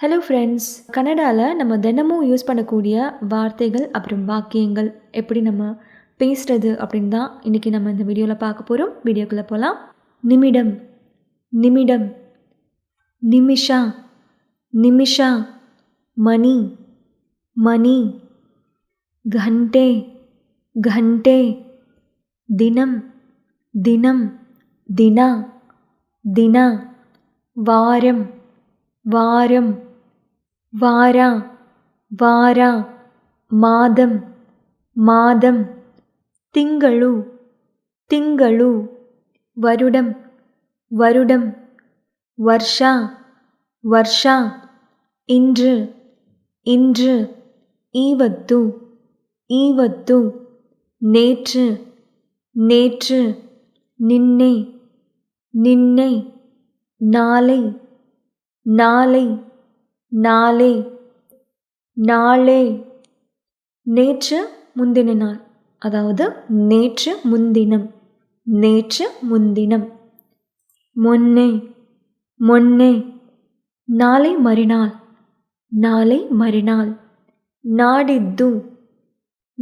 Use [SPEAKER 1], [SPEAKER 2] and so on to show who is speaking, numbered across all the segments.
[SPEAKER 1] Hello friends கனடாவில் நம்ம தினமும் யூஸ் பண்ணக்கூடிய வார்த்தைகள் அப்புறம் வாக்கியங்கள் எப்படி நம்ம பேசுகிறது அப்படின்னு தான் இன்றைக்கி நம்ம இந்த வீடியோவில் பார்க்க போகிறோம் வீடியோக்குள்ளே போகலாம் நிமிடம் நிமிடம் நிமிஷா நிமிஷா மணி மணி கண்டே கண்டே தினம் தினம் தினா தினா வாரம் வாரம். வாரா வாரா மாதம் மாதம் திங்களு திங்களு வருடம் வருடம் வர்ஷா வர்ஷா இன்று இன்று ஈவத்து ஈவத்து நேற்று நேற்று நின்னை நின்னை நாளை நாளை நாளே நாளே. நேற்று முந்தின நாள். அதாவது நேற்று முன்தினம் நேற்று முன்தினம் முன்னே முன்னே. நாளை மறுநாள். நாளை மறுநாள். நாடித்து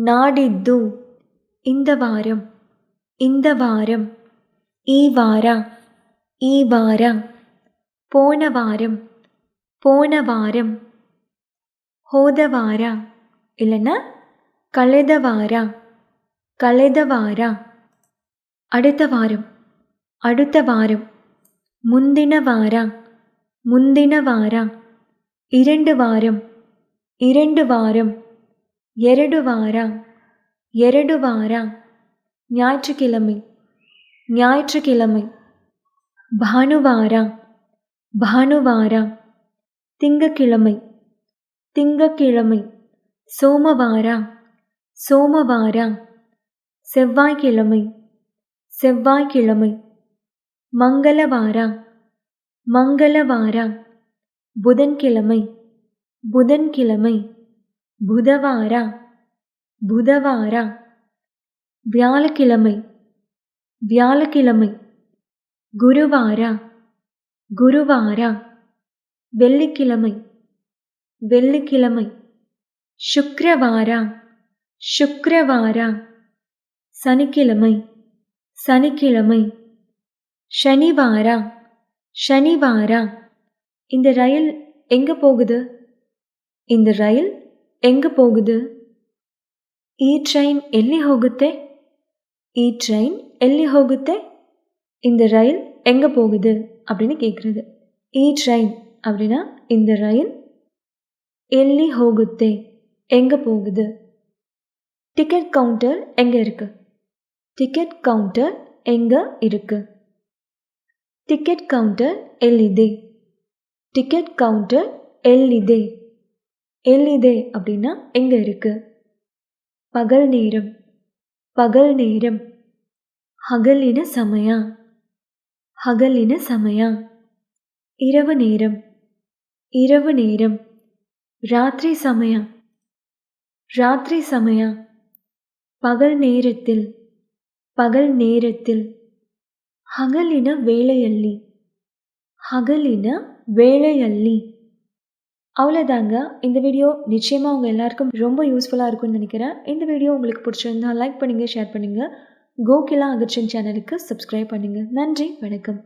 [SPEAKER 1] நாடித்து இந்த வாரம் இந்த வாரம். ஈ வாரா ஈ வாரா. போன வாரம். போன வாரம் ಹೋದ ವಾರ இல்லைன்னா ಕಳೆದ ವಾರ ಕಳೆದ ವಾರ அடுத்த வாரம் அடுத்த வாரம் முந்தின வார முந்தின வார இரண்டு வாரம் இரண்டு வாரம் ಎರಡು ವಾರ ಎರಡು ವಾರ ஞாயிற்றுக்கிழமை ஞாயிற்றுக்கிழமை ಭಾನುವಾರ ಭಾನುವಾರ திங்கக்கிழமை திங்கக்கிழமை சோமவாரா சோமவாரா செவ்வாய்க்கிழமை செவ்வாய்க்கிழமை மங்களவாரா மங்களவாரா புதன்கிழமை புதன்கிழமை புதவாரா புதவாரா வியாழக்கிழமை வியாழக்கிழமை குருவாரா குருவாரா வெள்ளிக்கிழமை வெள்ளிக்கிழமை சுக்கிரவார சுக்கிரவார சனிக்கிழமை சனிக்கிழமை ಶನಿವಾರ ಶನಿವಾರ இந்த ரயில் எங்கே போகுது இந்த ரயில் எங்கே போகுது ಈ ಟ್ರೈನ್ ಎಲ್ಲಿ ಹೋಗುತ್ತೆ ಈ ಟ್ರೈನ್ ಎಲ್ಲಿ ಹೋಗುತ್ತೆ இந்த ரயில் எங்கே போகுது அப்படின்னு கேட்குறது ಈ ಟ್ರೈನ್ அப்படின்னா இந்த ரயில் எல்லி ஹோகுத்தே எங்கே போகுது? டிக்கெட் கவுண்டர் எங்கே இருக்குது டிக்கெட் கவுண்டர் எங்கே இருக்குது டிக்கெட் கவுண்டர் எல்லிதே டிக்கெட் கவுண்டர் எல்லிதே எல்லிதே அப்படின்னா எங்கே இருக்குது பகல் நேரம். பகல் நேரம். ஹகலின சமயம் ஹகலின சமயம் இரவு நேரம். இரவு நேரம் ராத்திரி ಸಮಯ ராத்திரி ಸಮಯ பகல் நேரத்தில் பகல் நேரத்தில் ಹಗಲಿನ ವೇಳೆಯಲ್ಲಿ ಹಗಲಿನ ವೇಳೆಯಲ್ಲಿ அவ்வளோதாங்க இந்த வீடியோ நிச்சயமாக உங்கள் எல்லாருக்கும் ரொம்ப யூஸ்ஃபுல்லாக இருக்கும்னு நினைக்கிறேன் இந்த வீடியோ உங்களுக்கு பிடிச்சிருந்தா லைக் பண்ணுங்கள் ஷேர் பண்ணுங்கள் கோகிலா அகர்ச்சன் சேனலுக்கு சப்ஸ்கிரைப் பண்ணுங்கள் நன்றி வணக்கம்